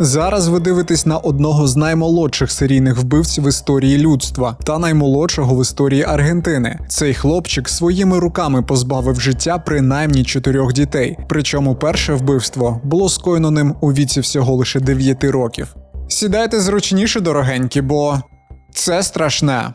Зараз ви дивитесь на одного з наймолодших серійних вбивців в історії людства та наймолодшого в історії Аргентини. Цей хлопчик своїми руками позбавив життя принаймні чотирьох дітей. Причому перше вбивство було скоєно ним у віці всього лише 9 років. Сідайте зручніше, дорогенькі, бо це страшне.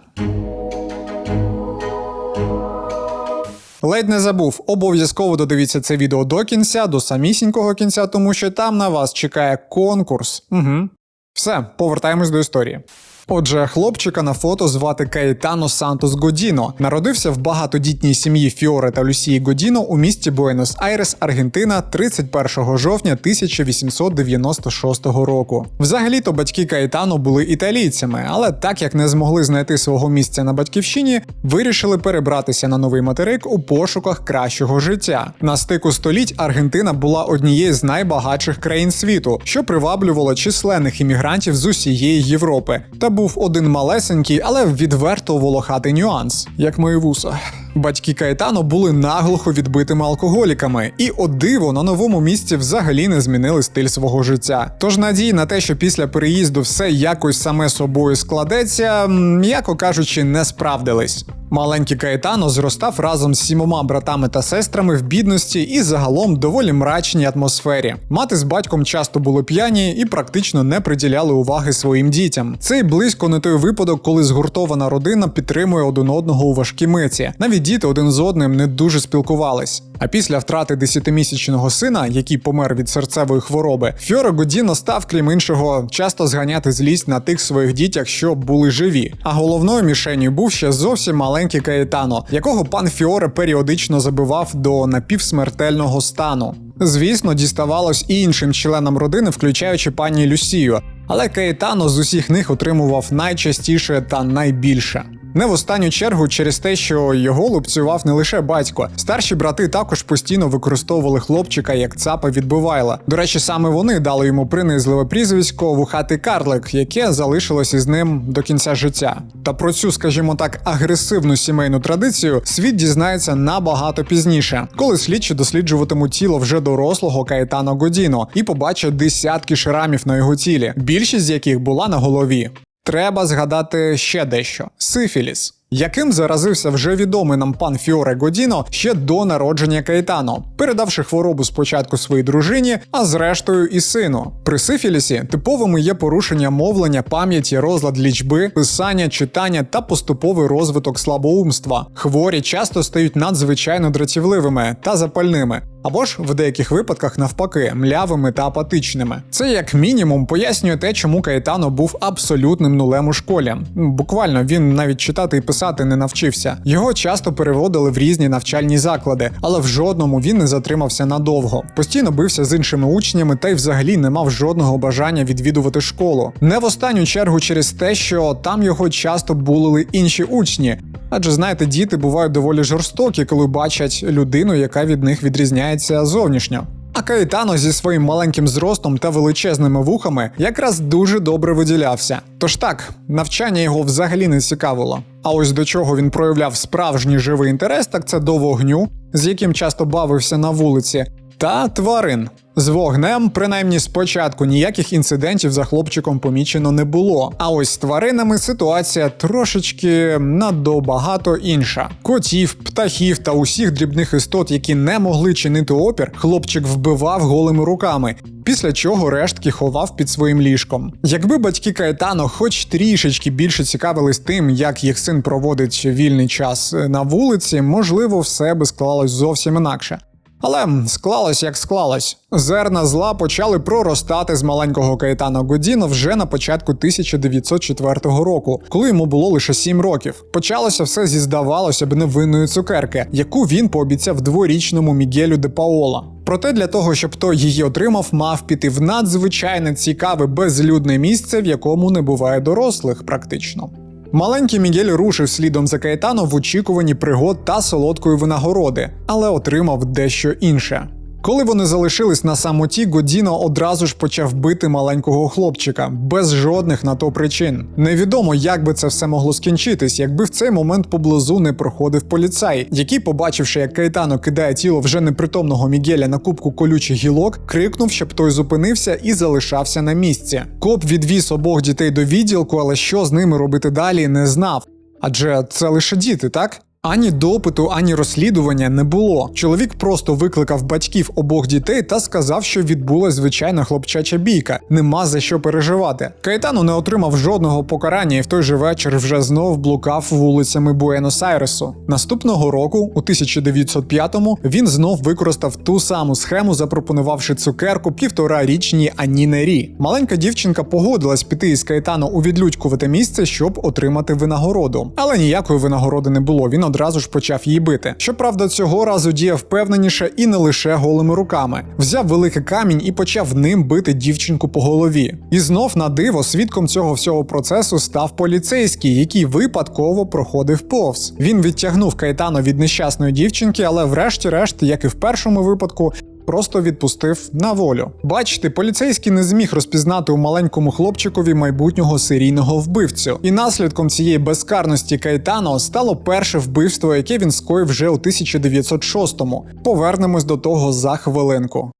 Ледь не забув, обов'язково додивіться це відео до кінця, до самісінького кінця, тому що там на вас чекає конкурс. Угу. Все, повертаємось до історії. Отже, хлопчика на фото звати Каїтано Сантос Годіно. Народився в багатодітній сім'ї Фіоре та Люсії Годіно у місті Буенос-Айрес, Аргентина, 31 жовтня 1896 року. Взагалі-то батьки Каїтано були італійцями, але так як не змогли знайти свого місця на батьківщині, вирішили перебратися на новий материк у пошуках кращого життя. На стику століть Аргентина була однією з найбагатших країн світу, що приваблювало численних іммігрантів з усієї Європи. Та був один малесенький, але відверто волохатий нюанс, як мої вуса. Батьки Каетано були наглухо відбитими алкоголіками, і о диво на новому місці взагалі не змінили стиль свого життя. Тож надії на те, що після переїзду все якось саме собою складеться, м'яко кажучи, не справдились. Маленький Каетано зростав разом з сімома братами та сестрами в бідності і загалом доволі мрачній атмосфері. Мати з батьком часто були п'яні і практично не приділяли уваги своїм дітям. Це й близько не той випадок, коли згуртована родина підтримує один одного у важкій миті. Навіть діти один з одним не дуже спілкувались. А після втрати десятимісячного сина, який помер від серцевої хвороби, Фьоре Годіно став, крім іншого, часто зганяти злість на тих своїх дітях, що були живі. А головною мішенью був ще зовсім маленький Каєтано, якого пан Фіоре періодично забивав до напівсмертельного стану. Звісно, діставалось і іншим членам родини, включаючи пані Люсію. Але Каєтано з усіх них отримував найчастіше та найбільше. Не в останню чергу через те, що його лупцював не лише батько. Старші брати також постійно використовували хлопчика як цапа відбивайла. До речі, саме вони дали йому принизливе прізвисько вухатий карлик, яке залишилось із ним до кінця життя. Та про цю, скажімо так, агресивну сімейну традицію світ дізнається набагато пізніше, коли слідчі досліджуватимуть тіло вже дорослого Каетано Годіно і побачать десятки шрамів на його тілі, більшість з яких була на голові. Треба згадати ще дещо: сифіліс. Яким заразився вже відомий нам пан Фіоре Годіно ще до народження Каїтано, передавши хворобу спочатку своїй дружині, а зрештою і сину. При сифілісі типовими є порушення мовлення, пам'яті, розлад лічби, писання, читання та поступовий розвиток слабоумства. Хворі часто стають надзвичайно дратівливими та запальними. Або ж в деяких випадках навпаки млявими та апатичними. Це як мінімум пояснює те, чому Каїтано був абсолютним нулем у школі. Буквально він навіть читати і писати не навчився. Його часто переводили в різні навчальні заклади, але в жодному він не затримався надовго. Постійно бився з іншими учнями та й взагалі не мав жодного бажання відвідувати школу. Не в останню чергу через те, що там його часто булили інші учні. Адже знаєте, діти бувають доволі жорстокі, коли бачать людину, яка від них відрізняється зовнішньо. А Каїтано зі своїм маленьким зростом та величезними вухами якраз дуже добре виділявся. Тож так, навчання його взагалі не цікавило. А ось до чого він проявляв справжній живий інтерес, так це до вогню, з яким часто бавився на вулиці, та тварин. З вогнем, принаймні спочатку, ніяких інцидентів за хлопчиком помічено не було. А ось з тваринами ситуація трошечки надто багато інша. Котів, птахів та усіх дрібних істот, які не могли чинити опір, хлопчик вбивав голими руками. Після чого рештки ховав під своїм ліжком. Якби батьки Каетано хоч трішечки більше цікавились тим, як їх син проводить вільний час на вулиці, можливо, все би склалось зовсім інакше. Але склалось як склалось. Зерна зла почали проростати з маленького Каетана Годіно вже на початку 1904 року, коли йому було лише 7 років. Почалося все зі здавалося б невинної цукерки, яку він пообіцяв дворічному Мігелю де Паола. Проте для того, щоб той її отримав, мав піти в надзвичайно цікаве безлюдне місце, в якому не буває дорослих, практично. Маленький Мігель рушив слідом за Каетано в очікуванні пригод та солодкої винагороди, але отримав дещо інше. Коли вони залишились на самоті, Годіно одразу ж почав бити маленького хлопчика без жодних на то причин. Невідомо, як би це все могло скінчитись, якби в цей момент поблизу не проходив поліцай, який, побачивши, як Кайтано кидає тіло вже непритомного Мігеля на кубку колючих гілок, крикнув, щоб той зупинився і залишався на місці. Коп відвіз обох дітей до відділку, але що з ними робити далі, не знав. Адже це лише діти, так? Ані допиту, ані розслідування не було. Чоловік просто викликав батьків обох дітей та сказав, що відбулась звичайна хлопчача бійка. Нема за що переживати. Кайтану не отримав жодного покарання і в той же вечір вже знов блукав вулицями Буенос-Айресу. Наступного року, у 1905-му, він знов використав ту саму схему, запропонувавши цукерку півторарічній Ані Рі. Маленька дівчинка погодилась піти із Кайтану у відлюдькувате місце, щоб отримати винагороду. Але ніякої винагороди не було. Він одразу ж почав її бити. Щоправда, цього разу діяв впевненіше і не лише голими руками. Взяв великий камінь і почав ним бити дівчинку по голові. І знов на диво свідком цього всього процесу став поліцейський, який випадково проходив повз. Він відтягнув Кайтану від нещасної дівчинки, але врешті-решт, як і в першому випадку, просто відпустив на волю. Бачите, поліцейський не зміг розпізнати у маленькому хлопчикові майбутнього серійного вбивцю. І наслідком цієї безкарності Кайтано стало перше вбивство, яке він скоїв вже у 1906-му. Повернемось до того за хвилинку.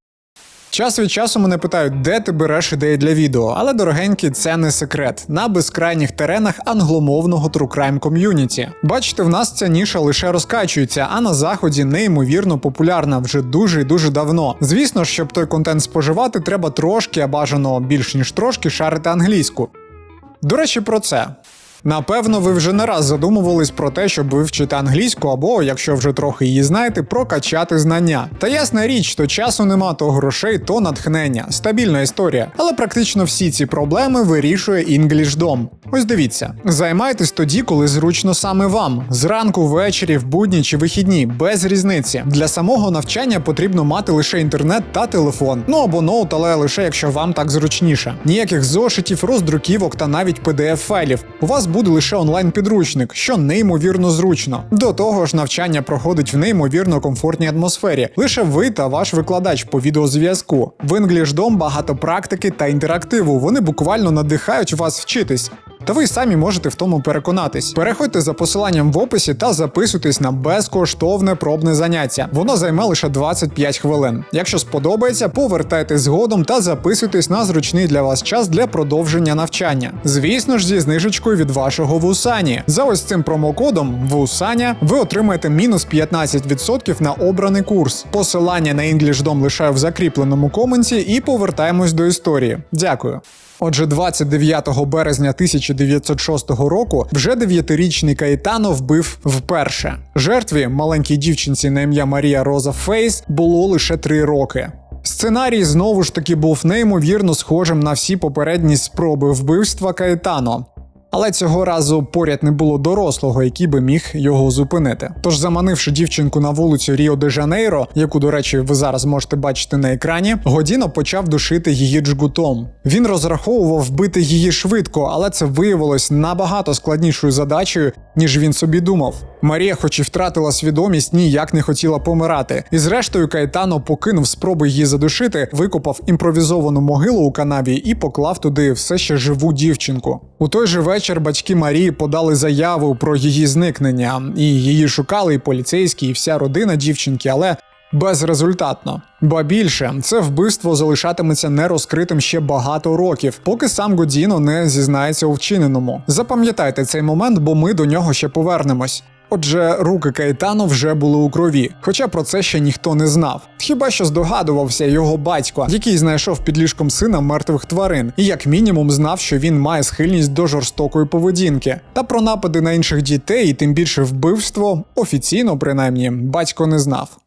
Час від часу мене питають, де ти береш ідеї для відео, але дорогенькі, це не секрет. На безкрайніх теренах англомовного Crime ком'юніті. Бачите, в нас ця ніша лише розкачується, а на заході неймовірно популярна вже дуже і дуже давно. Звісно, щоб той контент споживати, треба трошки, а бажано більш ніж трошки шарити англійську. До речі, про це. Напевно, ви вже не раз задумувались про те, щоб вивчити англійську, або, якщо вже трохи її знаєте, прокачати знання. Та ясна річ, то часу нема, то грошей, то натхнення. Стабільна історія. Але практично всі ці проблеми вирішує EnglishDom. Ось дивіться, займайтесь тоді, коли зручно саме вам. Зранку, ввечері, в будні чи вихідні, без різниці. Для самого навчання потрібно мати лише інтернет та телефон. Ну або ноут, але лише якщо вам так зручніше. Ніяких зошитів, роздруківок та навіть pdf файлів. У вас буде лише онлайн-підручник, що неймовірно зручно. До того ж, навчання проходить в неймовірно комфортній атмосфері. Лише ви та ваш викладач по відеозв'язку. В EnglishDom багато практики та інтерактиву. Вони буквально надихають вас вчитись. Та ви самі можете в тому переконатись. Переходьте за посиланням в описі та записуйтесь на безкоштовне пробне заняття. Воно займе лише 25 хвилин. Якщо сподобається, повертайтесь згодом та записуйтесь на зручний для вас час для продовження навчання. Звісно ж, зі знижечкою від вашого вусані. За ось цим промокодом вусаня ви отримаєте мінус 15% на обраний курс. Посилання на EnglishDom лишаю в закріпленому коменті і повертаємось до історії. Дякую. Отже, 29 березня 1906 року вже дев'ятирічний Каїтано вбив вперше. Жертві маленькій дівчинці на ім'я Марія Роза Фейс було лише три роки. Сценарій знову ж таки був неймовірно схожим на всі попередні спроби вбивства Каїтано. Але цього разу поряд не було дорослого, який би міг його зупинити. Тож, заманивши дівчинку на вулицю Ріо де Жанейро, яку, до речі, ви зараз можете бачити на екрані, Годіно почав душити її джгутом. Він розраховував вбити її швидко, але це виявилось набагато складнішою задачею, ніж він собі думав. Марія, хоч і втратила свідомість, ніяк не хотіла помирати. І зрештою Кайтано покинув спроби її задушити, викопав імпровізовану могилу у канаві і поклав туди все ще живу дівчинку. У той же вечір батьки Марії подали заяву про її зникнення, і її шукали і поліцейські, і вся родина дівчинки, але. Безрезультатно, ба більше це вбивство залишатиметься нерозкритим ще багато років, поки сам Годіно не зізнається у вчиненому. Запам'ятайте цей момент, бо ми до нього ще повернемось. Отже, руки кайтану вже були у крові, хоча про це ще ніхто не знав. Хіба що здогадувався його батько, який знайшов під ліжком сина мертвих тварин, і як мінімум знав, що він має схильність до жорстокої поведінки. Та про напади на інших дітей, і тим більше вбивство, офіційно принаймні, батько не знав.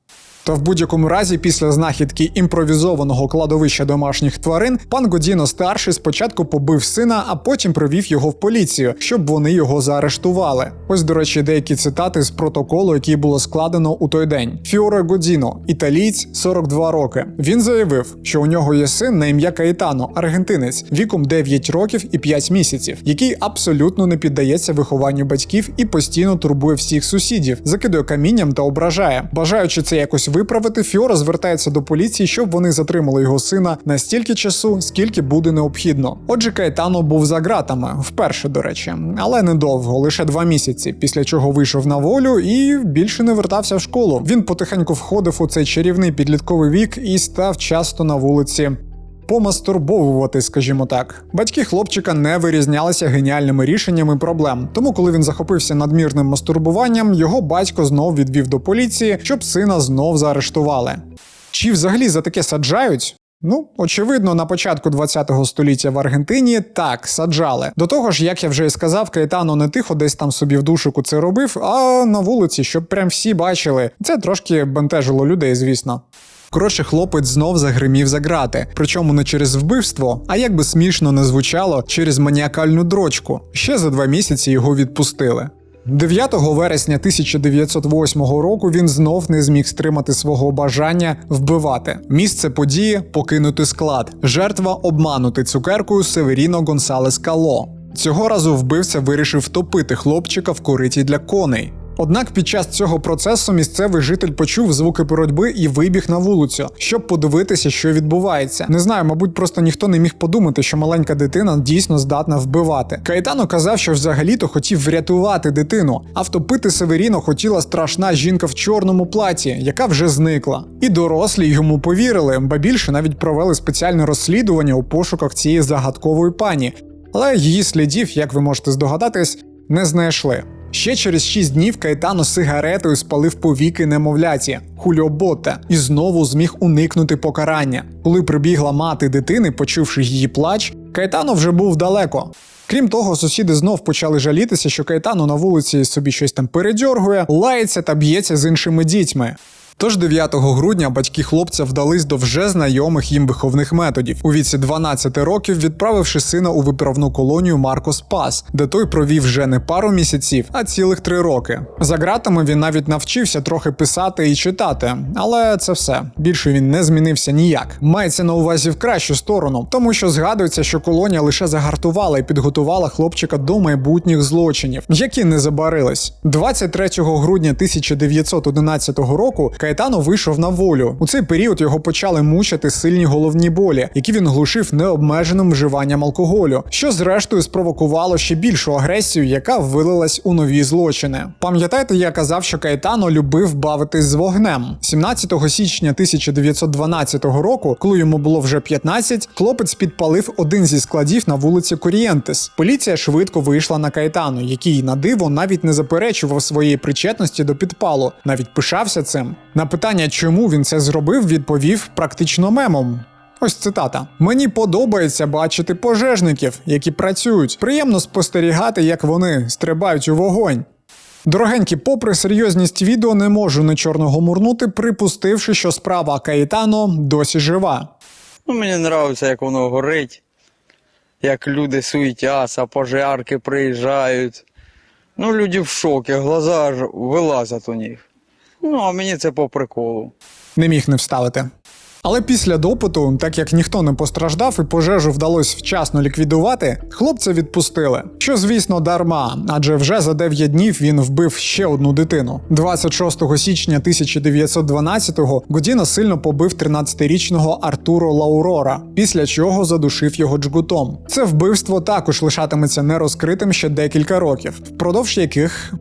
Та в будь-якому разі, після знахідки імпровізованого кладовища домашніх тварин, пан Годіно старший спочатку побив сина, а потім провів його в поліцію, щоб вони його заарештували. Ось, до речі, деякі цитати з протоколу, який було складено у той день. Фіоре Годіно, італієць, 42 роки. Він заявив, що у нього є син на ім'я Каїтано, аргентинець, віком 9 років і 5 місяців, який абсолютно не піддається вихованню батьків і постійно турбує всіх сусідів, закидує камінням та ображає, бажаючи це якось виправити, Фіора звертається до поліції, щоб вони затримали його сина на стільки часу, скільки буде необхідно. Отже, Кайтано був за ґратами, вперше, до речі, але недовго, лише два місяці, після чого вийшов на волю і більше не вертався в школу. Він потихеньку входив у цей чарівний підлітковий вік і став часто на вулиці. Помастурбовувати, скажімо так, батьки хлопчика не вирізнялися геніальними рішеннями проблем. Тому, коли він захопився надмірним мастурбуванням, його батько знов відвів до поліції, щоб сина знов заарештували. Чи взагалі за таке саджають? Ну, очевидно, на початку 20-го століття в Аргентині так саджали. До того ж, як я вже і сказав, Кайтано не тихо десь там собі в душику це робив, а на вулиці, щоб прям всі бачили. Це трошки бентежило людей, звісно. Коротше, хлопець знов загримів за грати, причому не через вбивство, а як би смішно не звучало, через маніакальну дрочку. Ще за два місяці його відпустили. 9 вересня 1908 року він знов не зміг стримати свого бажання вбивати. Місце події покинути склад. Жертва обманути цукеркою Северіно Гонсалес Кало. Цього разу вбивця вирішив втопити хлопчика в кориті для коней. Однак під час цього процесу місцевий житель почув звуки боротьби і вибіг на вулицю, щоб подивитися, що відбувається. Не знаю, мабуть, просто ніхто не міг подумати, що маленька дитина дійсно здатна вбивати. Кайтано казав, що взагалі-то хотів врятувати дитину, а втопити Северіно хотіла страшна жінка в чорному платі, яка вже зникла. І дорослі йому повірили, ба більше навіть провели спеціальне розслідування у пошуках цієї загадкової пані. Але її слідів, як ви можете здогадатись, не знайшли. Ще через 6 днів Кайтано сигаретою спалив повіки немовляті хульобота і знову зміг уникнути покарання. Коли прибігла мати дитини, почувши її плач, Кайтано вже був далеко. Крім того, сусіди знов почали жалітися, що Кайтано на вулиці собі щось там передьоргує, лається та б'ється з іншими дітьми. Тож 9 грудня батьки хлопця вдались до вже знайомих їм виховних методів, у віці 12 років відправивши сина у виправну колонію Маркос Пас, де той провів вже не пару місяців, а цілих три роки. За ґратами він навіть навчився трохи писати і читати, але це все. Більше він не змінився ніяк. Мається на увазі в кращу сторону, тому що згадується, що колонія лише загартувала і підготувала хлопчика до майбутніх злочинів, які не забарились. 23 грудня 1911 року Кайтано вийшов на волю. У цей період його почали мучити сильні головні болі, які він глушив необмеженим вживанням алкоголю, що зрештою спровокувало ще більшу агресію, яка вилилась у нові злочини. Пам'ятаєте, я казав, що Кайтано любив бавитись з вогнем. 17 січня 1912 року, коли йому було вже 15, хлопець підпалив один зі складів на вулиці Корієнтес. Поліція швидко вийшла на Кайтану, який на диво навіть не заперечував своєї причетності до підпалу, навіть пишався цим. На питання, чому він це зробив, відповів практично мемом. Ось цитата: Мені подобається бачити пожежників, які працюють. Приємно спостерігати, як вони стрибають у вогонь. Дорогенькі, попри серйозність відео, не можу не чорного мурнути, припустивши, що справа Каїтано досі жива. Ну, мені подобається, як воно горить, як люди суетяться, пожарки приїжджають. Ну, люди в шокі, глаза аж вилазять у них. Ну, а мені це по приколу. Не міг не вставити. Але після допиту, так як ніхто не постраждав і пожежу вдалося вчасно ліквідувати, хлопця відпустили. Що, звісно, дарма, адже вже за 9 днів він вбив ще одну дитину. 26 січня 1912-го Годіна сильно побив 13-річного Артуро Лаурора, після чого задушив його джгутом. Це вбивство також лишатиметься нерозкритим ще декілька років, впродовж яких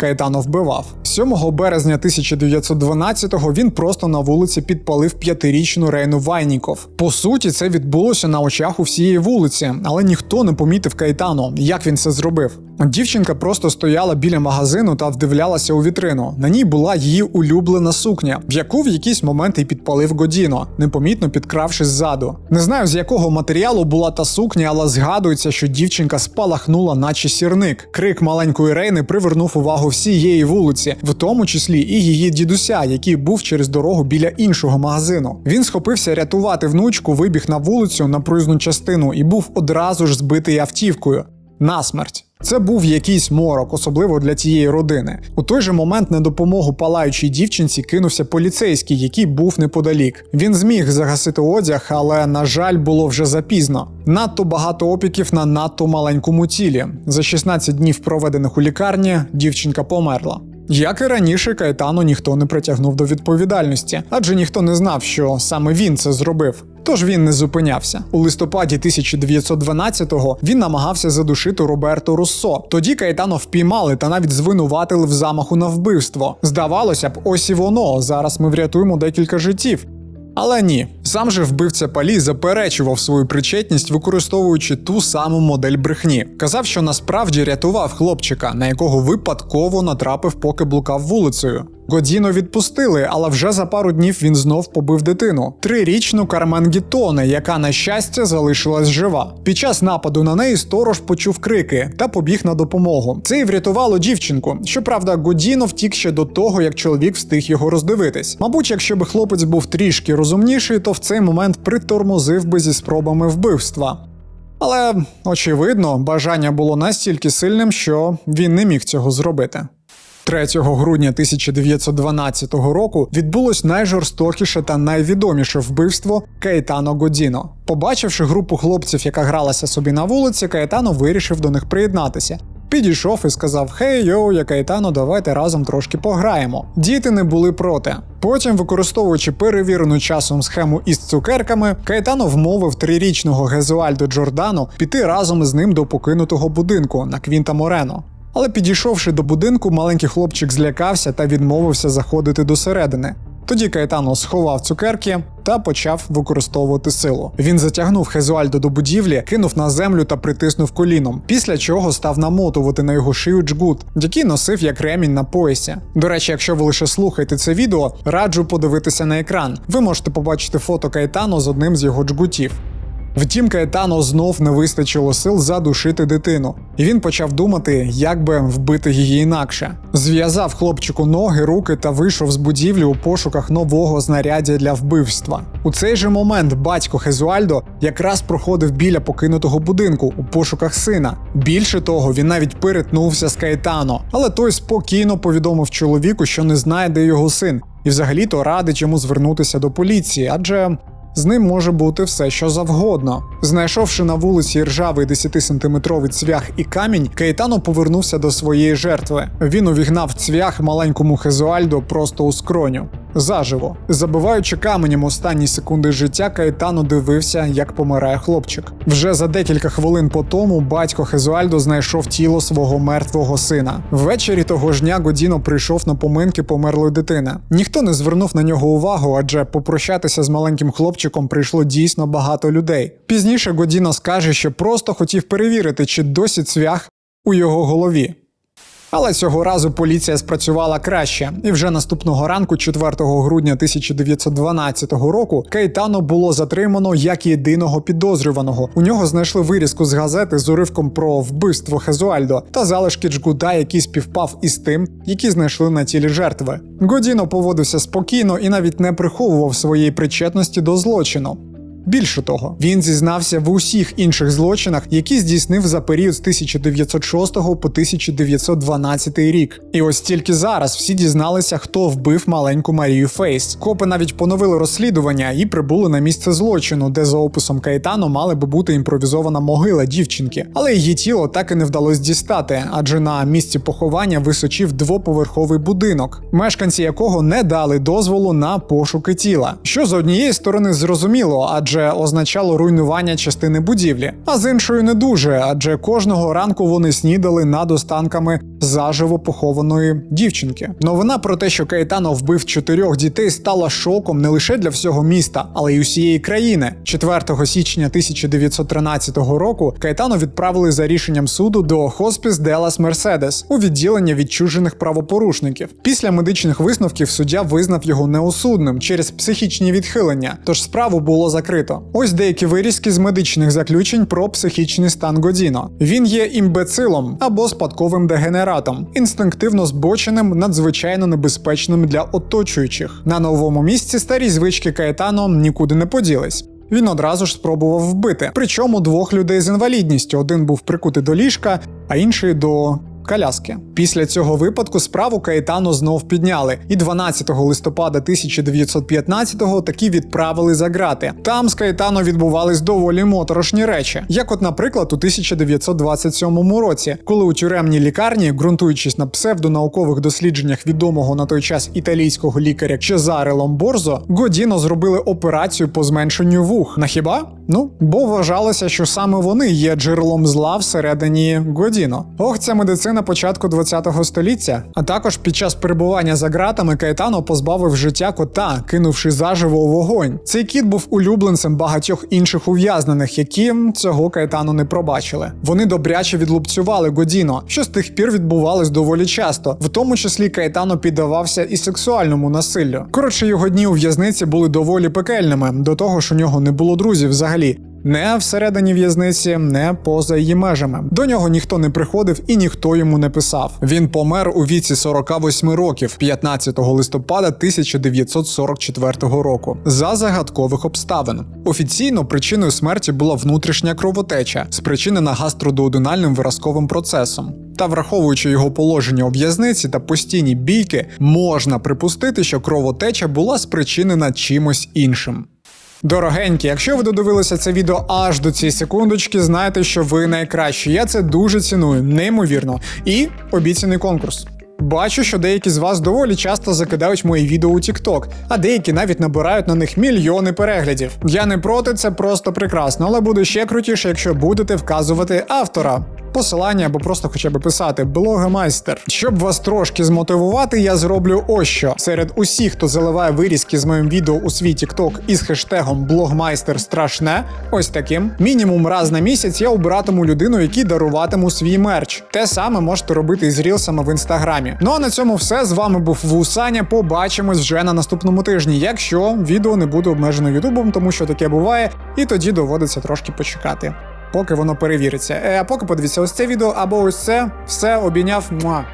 Каетано вбивав. 7 березня 1912-го він просто на вулиці підпалив п'ятирічну Рейну Вайніков. По суті, це відбулося на очах у всієї вулиці, але ніхто не помітив Каетано, як він це зробив. Дівчинка просто стояла біля магазину та вдивлялася у вітрину. На ній була її улюблена сукня, в яку в якийсь момент і підпалив Годіно, непомітно підкравшись ззаду. Не знаю з якого матеріалу була та сукня, але згадується, що дівчинка спалахнула, наче сірник. Крик маленької Рейни привернув увагу всієї вулиці, в тому числі і її дідуся, який був через дорогу біля іншого магазину. Він схопився рятувати внучку, вибіг на вулицю на проїзну частину і був одразу ж збитий автівкою. Насмерть. Це був якийсь морок, особливо для тієї родини. У той же момент на допомогу палаючій дівчинці кинувся поліцейський, який був неподалік. Він зміг загасити одяг, але на жаль, було вже запізно. Надто багато опіків на надто маленькому тілі. За 16 днів, проведених у лікарні, дівчинка померла. Як і раніше, Каетану ніхто не притягнув до відповідальності, адже ніхто не знав, що саме він це зробив. Тож він не зупинявся. У листопаді 1912-го він намагався задушити Роберто Руссо. Тоді Каетано впіймали та навіть звинуватили в замаху на вбивство. Здавалося б, ось і воно. Зараз ми врятуємо декілька життів. Але ні, сам же вбивця Палі заперечував свою причетність, використовуючи ту саму модель брехні. Казав, що насправді рятував хлопчика, на якого випадково натрапив, поки блукав вулицею. Годіно відпустили, але вже за пару днів він знов побив дитину. Трирічну Кармен Гітоне, яка, на щастя, залишилась жива. Під час нападу на неї сторож почув крики та побіг на допомогу. Це і врятувало дівчинку. Щоправда, Годіно втік ще до того, як чоловік встиг його роздивитись. Мабуть, якщо би хлопець був трішки розумніший, то в цей момент притормозив би зі спробами вбивства. Але очевидно, бажання було настільки сильним, що він не міг цього зробити. 3 грудня 1912 року відбулось найжорстокіше та найвідоміше вбивство Каетано Годіно. Побачивши групу хлопців, яка гралася собі на вулиці, Каетано вирішив до них приєднатися. Підійшов і сказав: Хей, йоу, я Каетано, давайте разом трошки пограємо. Діти не були проти. Потім, використовуючи перевірену часом схему із цукерками, Каетано вмовив трирічного Гезуальдо Джордано піти разом із ним до покинутого будинку на Квінта Морено. Але підійшовши до будинку, маленький хлопчик злякався та відмовився заходити досередини. Тоді Каетано сховав цукерки та почав використовувати силу. Він затягнув Хезуальдо до будівлі, кинув на землю та притиснув коліном, після чого став намотувати на його шию джгут, який носив як ремінь на поясі. До речі, якщо ви лише слухаєте це відео, раджу подивитися на екран. Ви можете побачити фото Каетано з одним з його джгутів. Втім, Каетано знов не вистачило сил задушити дитину, і він почав думати, як би вбити її інакше. Зв'язав хлопчику ноги, руки та вийшов з будівлі у пошуках нового знаряддя для вбивства. У цей же момент батько Хезуальдо якраз проходив біля покинутого будинку у пошуках сина. Більше того, він навіть перетнувся з Каетано, але той спокійно повідомив чоловіку, що не знає, де його син, і взагалі-то радить йому звернутися до поліції, адже з ним може бути все, що завгодно. Знайшовши на вулиці ржавий 10-сантиметровий цвях і камінь, Каетано повернувся до своєї жертви. Він увігнав цвях маленькому Хезуальдо просто у скроню. Заживо, забиваючи каменем останні секунди життя, Каетано дивився, як помирає хлопчик. Вже за декілька хвилин по тому батько Хезуальдо знайшов тіло свого мертвого сина. Ввечері того ж дня Годіно прийшов на поминки померлої дитини. Ніхто не звернув на нього увагу, адже попрощатися з маленьким хлопчиком прийшло дійсно багато людей. Пізніше Годіно скаже, що просто хотів перевірити, чи досі цвях у його голові. Але цього разу поліція спрацювала краще, і вже наступного ранку, 4 грудня 1912 року, Кейтано було затримано як єдиного підозрюваного. У нього знайшли вирізку з газети з уривком про вбивство Хезуальдо та залишки джгуда, який співпав із тим, які знайшли на тілі жертви. Годіно поводився спокійно і навіть не приховував своєї причетності до злочину. Більше того, він зізнався в усіх інших злочинах, які здійснив за період з 1906 по 1912 рік. І ось тільки зараз всі дізналися, хто вбив маленьку Марію Фейс. Копи навіть поновили розслідування і прибули на місце злочину, де за описом Каетано мали би бути імпровізована могила дівчинки, але її тіло так і не вдалося дістати, адже на місці поховання височив двоповерховий будинок, мешканці якого не дали дозволу на пошуки тіла. Що з однієї сторони зрозуміло, адже означало руйнування частини будівлі, а з іншої не дуже, адже кожного ранку вони снідали над останками заживо похованої дівчинки. Новина про те, що Каетано вбив чотирьох дітей, стала шоком не лише для всього міста, але й усієї країни. 4 січня 1913 року Каетано відправили за рішенням суду до Хоспіс Делас Мерседес у відділення відчужених правопорушників. Після медичних висновків суддя визнав його неосудним через психічні відхилення, тож справу було закрито. Ось деякі вирізки з медичних заключень про психічний стан Годіно. Він є імбецилом або спадковим дегенератом, інстинктивно збоченим, надзвичайно небезпечним для оточуючих. На новому місці старі звички Каетано нікуди не поділись. Він одразу ж спробував вбити. Причому двох людей з інвалідністю. Один був прикутий до ліжка, а інший до коляски. Після цього випадку справу Каетано знов підняли, і 12 листопада 1915-го таки відправили за грати. Там з Каетано відбувались доволі моторошні речі, як, от, наприклад, у 1927 році, коли у тюремній лікарні, ґрунтуючись на псевдонаукових дослідженнях відомого на той час італійського лікаря Чезаре Ломборзо, Годіно зробили операцію по зменшенню вух. На хіба? Ну, бо вважалося, що саме вони є джерелом зла всередині Годіно. Ох, ця медицина початку 20-го століття. А також під час перебування за ґратами Каетано позбавив життя кота, кинувши заживо у вогонь. Цей кіт був улюбленцем багатьох інших ув'язнених, які цього Каетано не пробачили. Вони добряче відлупцювали Годіно, що з тих пір відбувалось доволі часто, в тому числі Каетано піддавався і сексуальному насиллю. Коротше, його дні у в'язниці були доволі пекельними, до того ж у нього не було друзів взагалі. Не всередині в'язниці, не поза її межами. До нього ніхто не приходив і ніхто йому не писав. Він помер у віці 48 років, 15 листопада 1944 року, за загадкових обставин. Офіційно причиною смерті була внутрішня кровотеча, спричинена гастродуоденальним виразковим процесом. Та враховуючи його положення у в'язниці та постійні бійки, можна припустити, що кровотеча була спричинена чимось іншим. Дорогенькі, якщо ви додивилися це відео аж до цієї секундочки, знайте, що ви найкращі. Я це дуже ціную, неймовірно. І обіцяний конкурс. Бачу, що деякі з вас доволі часто закидають мої відео у TikTok, а деякі навіть набирають на них мільйони переглядів. Я не проти, це просто прекрасно, але буде ще крутіше, якщо будете вказувати автора. Посилання або просто хоча б писати блогомайстер. Щоб вас трошки змотивувати, я зроблю ось що. Серед усіх, хто заливає вирізки з моїм відео у свій TikTok із хештегом блогмайстер страшне, ось таким, мінімум раз на місяць я обиратиму людину, якій даруватиму свій мерч. Те саме можете робити із рілсами в інстаграмі. Ну а на цьому все. З вами був Вусаня. Побачимось вже на наступному тижні, якщо відео не буде обмежено Ютубом, тому що таке буває, і тоді доводиться трошки почекати. Поки воно перевіриться. Е, а поки подивіться ось це відео або ось це, все обійняв. Муа.